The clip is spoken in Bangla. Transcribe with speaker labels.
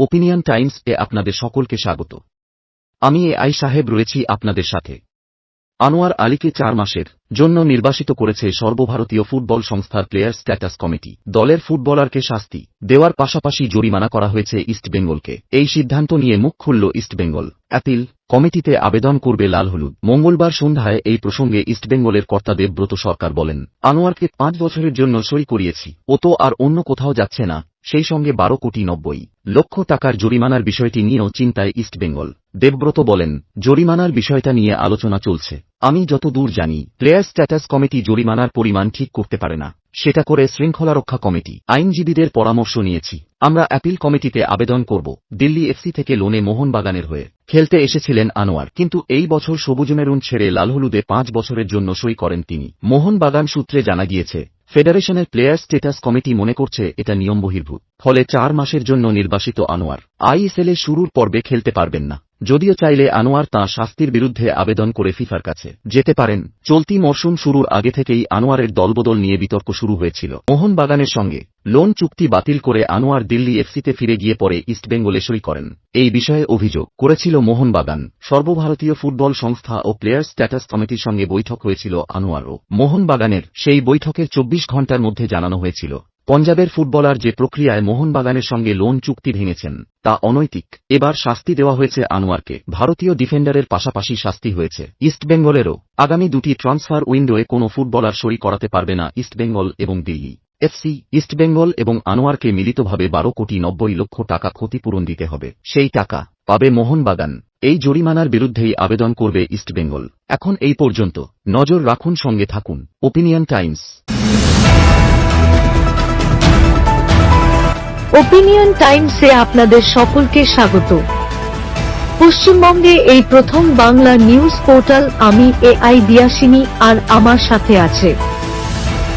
Speaker 1: ওপিনিয়ন টাইমস এ আপনাদের সকলকে স্বাগত। আমি এ আই সাহেব রয়েছি আপনাদের সাথে। আনোয়ার আলীকে চার মাসের জন্য নির্বাসিত করেছে সর্বভারতীয় ফুটবল সংস্থার প্লেয়ার স্ট্যাটাস কমিটি দলের ফুটবলারকে শাস্তি দেওয়ার পাশাপাশি জরিমানা করা হয়েছে ইস্টবেঙ্গলকে এই সিদ্ধান্ত নিয়ে মুখ খুলল ইস্টবেঙ্গল অ্যাপিল কমিটিতে আবেদন করবে লাল হলুদ। মঙ্গলবার সন্ধ্যায় এই প্রসঙ্গে ইস্টবেঙ্গলের কর্তা দেবব্রত সরকার বলেন, আনোয়ারকে পাঁচ বছরের জন্য সই করিয়েছি। ও তো আর অন্য কোথাও যাচ্ছে না। সেই সঙ্গে বারো কোটি নব্বই লক্ষ টাকার জরিমানার বিষয়টি নিয়েও চিন্তায় ইস্টবেঙ্গল দেবব্রত বলেন, জরিমানার বিষয়টা নিয়ে আলোচনা চলছে। আমি যত দূর জানি, প্লেয়ার স্ট্যাটাস কমিটি জরিমানার পরিমাণ ঠিক করতে পারে না। সেটা করে শৃঙ্খলারক্ষা কমিটি, আইনজীবীদের পরামর্শ নিয়েছি। আমরা অ্যাপিল কমিটিতে আবেদন করব, দিল্লি এফসি থেকে লোনে মোহনবাগানের হয়ে। খেলতে এসেছিলেন আনোয়ার, কিন্তু এই বছর সবুজ মেরুন ছেড়ে লালহলুদে পাঁচ বছরের জন্য সই করেন তিনি। মোহনবাগান সূত্রে জানা গিয়েছে ফেডারেশনের প্লেয়ার স্টেটাস কমিটি মনে করছে এটা নিয়ম বহির্ভূত। ফলে চার মাসের জন্য নির্বাসিত আনোয়ার। আইএসএলে শুরুর পর্বে খেলতে পারবেন না। যদিও চাইলে আনোয়ার তাঁর শাস্তির বিরুদ্ধে আবেদন করে ফিফার কাছে যেতে পারেন। চলতি মরশুম শুরুর আগে থেকেই আনোয়ারের দলবদল নিয়ে বিতর্ক শুরু হয়েছিল। মোহনবাগানের সঙ্গে লোন চুক্তি বাতিল করে আনোয়ার দিল্লি এফসিতে ফিরে গিয়ে পরে ইস্টবেঙ্গলে সই করেন। এই বিষয়ে অভিযোগ করেছিল মোহনবাগান। সর্বভারতীয় ফুটবল সংস্থা ও প্লেয়ার স্ট্যাটাস কমিটির সঙ্গে বৈঠক হয়েছিল আনোয়ার আনোয়ারও মোহনবাগানের। সেই বৈঠকের চব্বিশ ঘণ্টার মধ্যে জানানো হয়েছিল, পঞ্জাবের ফুটবলার যে প্রক্রিয়ায় মোহনবাগানের সঙ্গে লোন চুক্তি ভেঙেছেন, তা অনৈতিক। এবার শাস্তি দেওয়া হয়েছে আনোয়ারকে। ভারতীয় ডিফেন্ডারের পাশাপাশি শাস্তি হয়েছে। ইস্টবেঙ্গলেরও আগামী দুটি ট্রান্সফার উইন্ডোয়ে কোনো ফুটবলার সই করাতে পারবে না ইস্টবেঙ্গল এবং দিল্লি। এফসি ইস্টবেঙ্গল এবং আনোয়ারকে মিলিতভাবে বারো কোটি নব্বই লক্ষ টাকা ক্ষতিপূরণ দিতে হবে। সেই টাকা পাবে মোহনবাগান। এই জরিমানার বিরুদ্ধেই আবেদন করবে ইস্টবেঙ্গল এখন এই পর্যন্ত। নজর রাখুন, সঙ্গে থাকুন। Opinion Times.
Speaker 2: ওপিনিয়ন টাইমসে আপনাদের সকলকে স্বাগত। পশ্চিমবঙ্গে এই প্রথম বাংলা নিউজ পোর্টাল আমি এ আই দিয়াসিনী আর আমার সাথে আছে।